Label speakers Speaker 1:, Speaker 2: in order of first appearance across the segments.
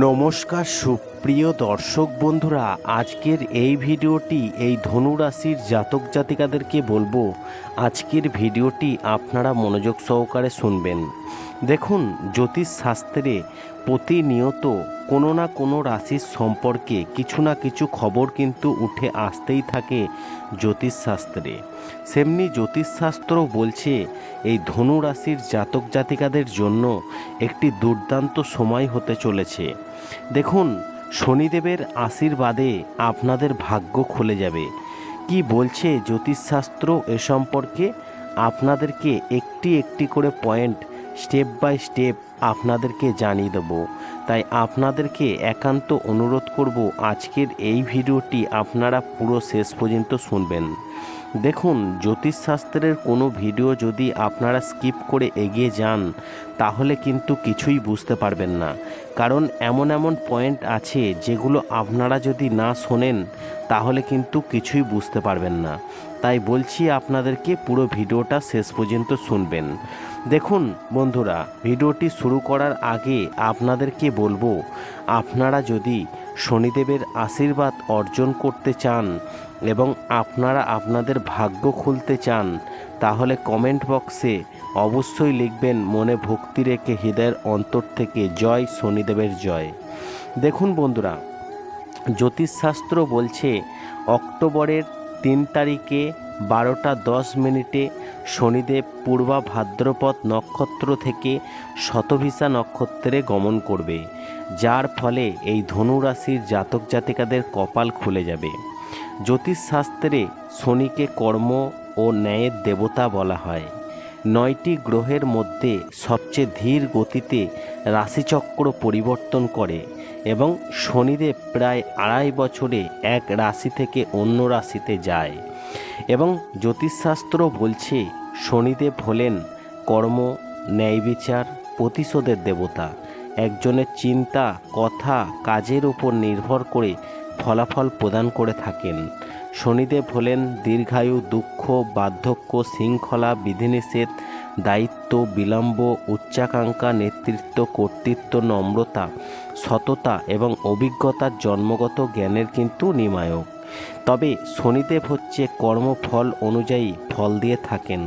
Speaker 1: নমস্কার সুপ্রিয় দর্শক বন্ধুরা, আজকের এই ভিডিওটি এই ধনু রাশির জাতক জাতিকাদেরকে বলব, আজকের ভিডিওটি আপনারা মনোযোগ সহকারে শুনবেন। দেখুন, জ্যোতিষ শাস্ত্রে প্রতিনিয়ত কোনো না কোনো রাশির সম্পর্কে কিছু না কিছু খবর কিন্তু উঠে আসতেই থাকে জ্যোতিষশাস্ত্রে সেমনি জ্যোতিষশাস্ত্র বলছে, এই ধনু রাশির জাতক জাতিকাদের জন্য একটি দুর্দান্ত সময় হতে চলেছে। দেখুন, শনিদেবের আশীর্বাদে আপনাদের ভাগ্য খুলে যাবে। কি বলছে জ্যোতিষশাস্ত্র এ সম্পর্কে? আপনাদেরকে একটি একটি করে পয়েন্ট স্টেপ বাই স্টেপ আপনাদেরকে জানিয়ে দেবো। তাই আপনাদেরকে একান্ত অনুরোধ করব আজকের এই ভিডিওটি আপনারা পুরো শেষ পর্যন্ত শুনবেন। দেখুন, জ্যোতিষশাস্ত্রের কোনো ভিডিও যদি আপনারা স্কিপ করে এগিয়ে যান, তাহলে কিন্তু কিছুই বুঝতে পারবেন না। কারণ এমন এমন পয়েন্ট আছে যেগুলো আপনারা যদি না শোনেন, তাহলে কিন্তু কিছুই বুঝতে পারবেন না। তাই বলছি আপনাদেরকে পুরো ভিডিওটা শেষ পর্যন্ত শুনবেন। দেখুন, বন্ধুরা, ভিডিওটি শুরু করার আগে আপনাদেরকে বলব, আপনারা যদি শনিদেবের আশীর্বাদ অর্জন করতে চান এবং আপনারা আপনাদের ভাগ্য খুলতে চান, তাহলে কমেন্ট বক্সে অবশ্যই লিখবেন মনে ভক্তি রেখে হৃদয়ের অন্তর থেকে জয়, শনিদেবের জয়। দেখুন বন্ধুরা, জ্যোতিষশাস্ত্র বলছে অক্টোবরের তিন তারিখে বারোটা দশ মিনিটে শনিদেব পূর্বা ভাদ্রপদ নক্ষত্র থেকে শতভিসা নক্ষত্রে গমন করবে। যার ফলে এই ধনু রাশির জাতক জাতিকাদের কপাল খুলে যাবে। জ্যোতিষশাস্ত্রে শনিকে কর্ম ও ন্যায়ের দেবতা বলা হয়। নয়টি গ্রহের মধ্যে সবচেয়ে ধীর গতিতে রাশিচক্র পরিবর্তন করে এবং শনিদেব প্রায় আড়াই বছরে এক রাশি থেকে অন্য রাশিতে যায় এবং জ্যোতিষশাস্ত্র বলছে শনিদেব হলেন কর্ম ন্যায় বিচার প্রতিশোধের দেবতা। একজনের চিন্তা, কথা, কাজের উপর নির্ভর করে ফলাফল প্রদান করে থাকেন। শনিদেব হলেন দীর্ঘায়ু, দুঃখ, বার্ধক্য, শৃঙ্খলা, বিধিনিষেধ, দায়িত্ব, বিলম্ব, উচ্চাকাঙ্ক্ষা, নেতৃত্ব, কর্তৃত্ব, নম্রতা, সততা এবং অভিজ্ঞতার জন্মগত জ্ঞানের কিন্তু নিমায়ক। তবে শনিদেব হচ্ছে কর্মফল অনুযায়ী ফল দিয়ে থাকেন।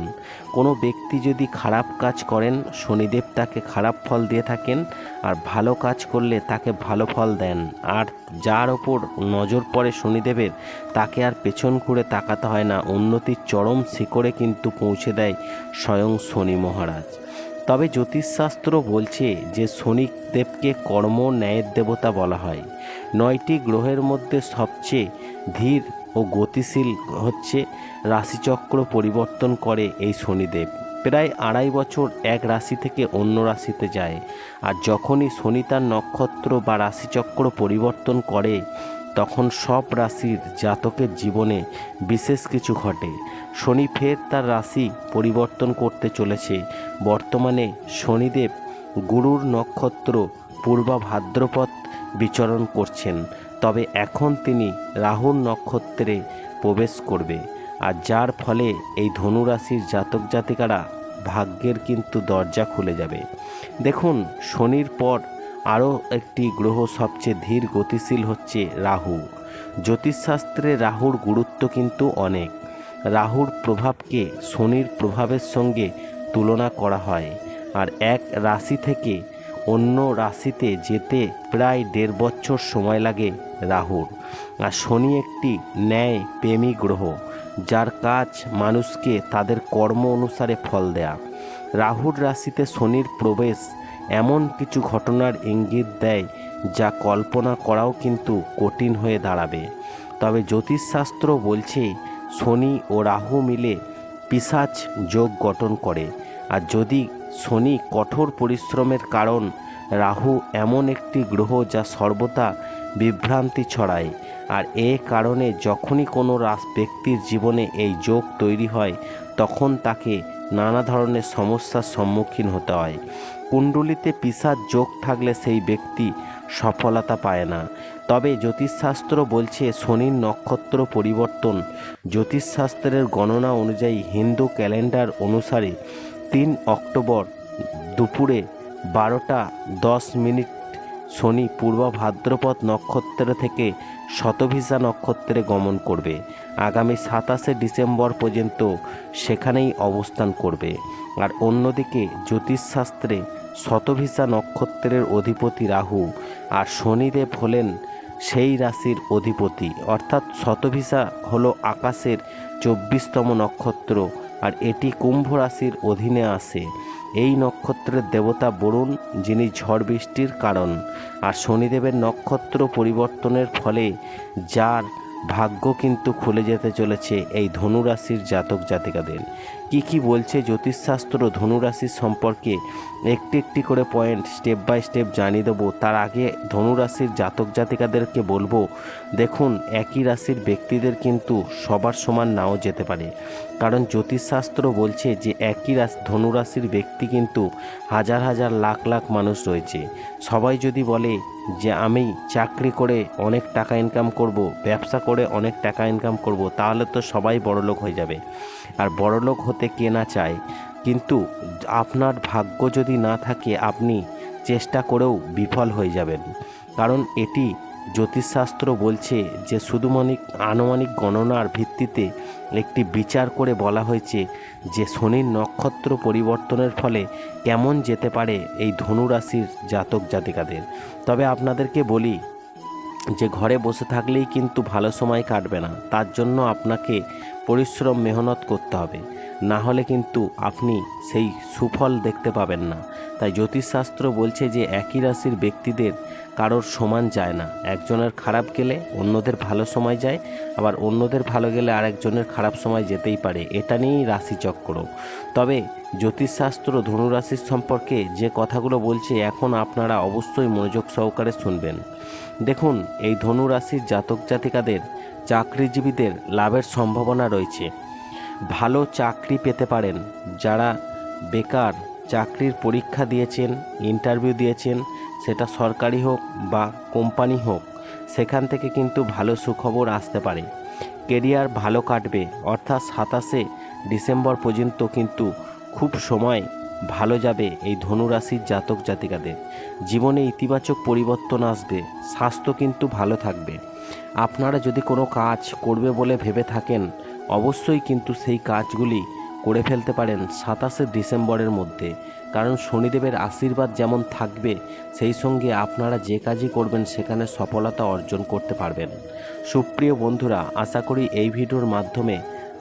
Speaker 1: কোনো ব্যক্তি যদি খারাপ কাজ করেন, শনিদেব তাকে খারাপ ফল দিয়ে থাকেন আর ভালো কাজ করলে তাকে ভালো ফল দেন। আর যার ওপর নজর পড়ে শনিদেবের, তাকে আর পেছন ঘুরে তাকাতে হয় না। উন্নতির চরম শিখরে কিন্তু পৌঁছে দেয় স্বয়ং শনি মহারাজ। তবে জ্যোতিষশাস্ত্র বলছে যে শনিদেবকে কর্ম ন্যায়ের দেবতা বলা হয়। নয়টি গ্রহের মধ্যে সবচেয়ে ধীর ও গতিশীল হচ্ছে, রাশিচক্র পরিবর্তন করে এই শনিদেব। প্রায় আড়াই বছর এক রাশি থেকে অন্য রাশিতে যায়। আর যখনই শনি তার নক্ষত্র বা রাশিচক্র পরিবর্তন করে, তখন সব রাশির জাতকের জীবনে বিশেষ কিছু ঘটে। শনি ফের তার রাশি পরিবর্তন করতে চলেছে। বর্তমানে শনিদেব গুরুর নক্ষত্র পূর্বা ভাদ্রপদ বিচরণ করছেন। তবে এখন তিনি রাহুর নক্ষত্রে প্রবেশ করবে, আর যার ফলে এই ধনুরাশির জাতক জাতিকারা ভাগ্যের কিন্তু দরজা খুলে যাবে। দেখুন, শনির পর আরও একটি গ্রহ সবচেয়ে ধীর গতিশীল হচ্ছে রাহু। জ্যোতিষশাস্ত্রে রাহুর গুরুত্ব কিন্তু অনেক। রাহুর প্রভাবকে শনির প্রভাবের সঙ্গে তুলনা করা হয়, আর এক রাশি থেকে অন্য রাশিতে যেতে প্রায় দেড় বছর সময় লাগে রাহুর। আর শনি একটি ন্যায় প্রেমী গ্রহ, যার কাজ মানুষকে তাদের কর্ম অনুসারে ফল দেয়া। রাহুর রাশিতে শনির প্রবেশ এমন কিছু ঘটনার ইঙ্গিত দেয়, যা কল্পনা করাও কিন্তু কঠিন হয়ে দাঁড়াবে। তবে জ্যোতিষশাস্ত্র বলছে, শনি ও রাহু মিলে পিসাচ যোগ গঠন করে। আর যদি শনি কঠোর পরিশ্রমের কারণ রাহু এমন একটি গ্রহ যা সর্বদা বিভ্রান্তি ছড়ায়। আর এ কারণে যখনই কোনো রাস ব্যক্তির জীবনে এই যোগ তৈরি হয়, তখন তাকে নানা ধরনের সমস্যার সম্মুখীন হতে হয়। কুণ্ডলিতে পিসার যোগ থাকলে সেই ব্যক্তি সফলতা পায় না। তবে জ্যোতিষশাস্ত্র বলছে, শনির নক্ষত্র পরিবর্তন। জ্যোতিষশাস্ত্রের গণনা অনুযায়ী হিন্দু ক্যালেন্ডার অনুসারে তিন অক্টোবর দুপুরে বারোটা দশ মিনিট শনি পূর্ব ভাদ্রপদ নক্ষত্র থেকে শতভিসা নক্ষত্রে গমন করবে। আগামী সাতাশে ডিসেম্বর পর্যন্ত সেখানেই অবস্থান করবে। আর অন্যদিকে জ্যোতিষশাস্ত্রে শতভিসা নক্ষত্রের অধিপতি রাহু আর শনিদেব হলেন সেই রাশির অধিপতি। অর্থাৎ শতভিসা হলো আকাশের চব্বিশতম নক্ষত্র আর এটি কুম্ভ রাশির অধীনে আসে। এই নক্ষত্রের দেবতা বরুণ যিনি ঝড় বৃষ্টির কারণ আর শনিদেবের নক্ষত্র পরিবর্তনের ফলে যার ভাগ্য কিন্তু খুলে যেতে চলেছে এই ধনুরাশির জাতক জাতিকাদের। কি কি বলছে জ্যোতিষশাস্ত্র ধনুরাশির সম্পর্কে? একটি একটি করে পয়েন্ট স্টেপ বাই স্টেপ জানিয়ে দেবো। তার আগে ধনুরাশির জাতক জাতিকাদেরকে বলব, দেখুন, একই রাশির ব্যক্তিদের কিন্তু সবার সমান নাও যেতে পারে। কারণ জ্যোতিষশাস্ত্র বলছে যে, একই রাশি, ধনুরাশির ব্যক্তি কিন্তু হাজার হাজার লাখ লাখ মানুষ রয়েছে। সবাই যদি বলে যে আমি চাকরি করে অনেক টাকা ইনকাম করব, ব্যবসা করে অনেক টাকা ইনকাম করব, তাহলে তো সবাই বড়লোক হয়ে যাবে। আর বড়লোক হতে কে না চায়? কিন্তু আপনার ভাগ্য যদি না থাকে, আপনি চেষ্টা করেও বিফল হয়ে যাবেন। কারণ এটি জ্যোতিষশাস্ত্র বলছে যে, শুধুমানিক আনুমানিক গণনার ভিত্তিতে একটি বিচার করে বলা হয়েছে যে শনির নক্ষত্র পরিবর্তনের ফলে কেমন যেতে পারে এই ধনুরাশির জাতক জাতিকাদের। তবে আপনাদেরকে বলি যে ঘরে বসে থাকলেই কিন্তু ভালো সময় কাটবে না, তার জন্য আপনাকে পরিশ্রম, মেহনত করতে হবে। না হলে কিন্তু আপনি সেই সুফল দেখতে পাবেন না। তাই জ্যোতিষশাস্ত্র বলছে যে একই রাশির ব্যক্তিদের কারোর সমান যায় না। একজনের খারাপ গেলে অন্যদের ভালো সময় যায়, আবার অন্যদের ভালো গেলে আরেকজনের খারাপ সময় যেতেই পারে। এটা নিয়েই রাশিচক্র। তবে জ্যোতিষশাস্ত্র ধনুরাশির সম্পর্কে যে কথাগুলো বলছে, এখন আপনারা অবশ্যই মনোযোগ সহকারে শুনবেন। দেখুন, এই ধনু রাশির জাতক জাতিকাদের চাকরিজীবীদের লাভের সম্ভাবনা রয়েছে। ভালো চাকরি পেতে পারেন যারা বেকার চাকরির পরীক্ষা দিয়েছেন ইন্টারভিউ দিয়েছেন, সেটা সরকারি হোক বা কোম্পানি হোক, সেখান থেকে কিন্তু ভালো সুখবর আসতে পারে। কেরিয়ার ভালো কাটবে, অর্থাৎ সাতাশে ডিসেম্বর পর্যন্ত কিন্তু খুব সময় ভালো যাবে এই ধনুরাশির জাতক জাতিকাদের। জীবনে ইতিবাচক পরিবর্তন আসবে, স্বাস্থ্য কিন্তু ভালো থাকবে। আপনারা যদি কোনো কাজ করবে বলে ভেবে থাকেন, অবশ্যই কিন্তু সেই কাজগুলি করে ফেলতে পারেন সাতাশে ডিসেম্বরের মধ্যে। কারণ শনিদেবের আশীর্বাদ যেমন থাকবে, সেই সঙ্গে আপনারা যে কাজই করবেন সেখানে সফলতা অর্জন করতে পারবেন। সুপ্রিয় বন্ধুরা, আশা করি এই ভিডিওর মাধ্যমে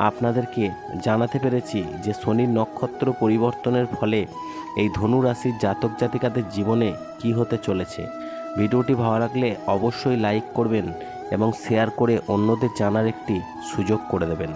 Speaker 1: আপনাদেরকে জানাতে পেরেছি যে শনির নক্ষত্র পরিবর্তনের ফলে এই ধনু রাশির জাতক জাতিকাদের জীবনে কি হতে চলেছে। ভিডিওটি ভালো লাগলে অবশ্যই লাইক করবেন এবং শেয়ার করে অন্যদের জানার একটি সুযোগ করে দেবেন।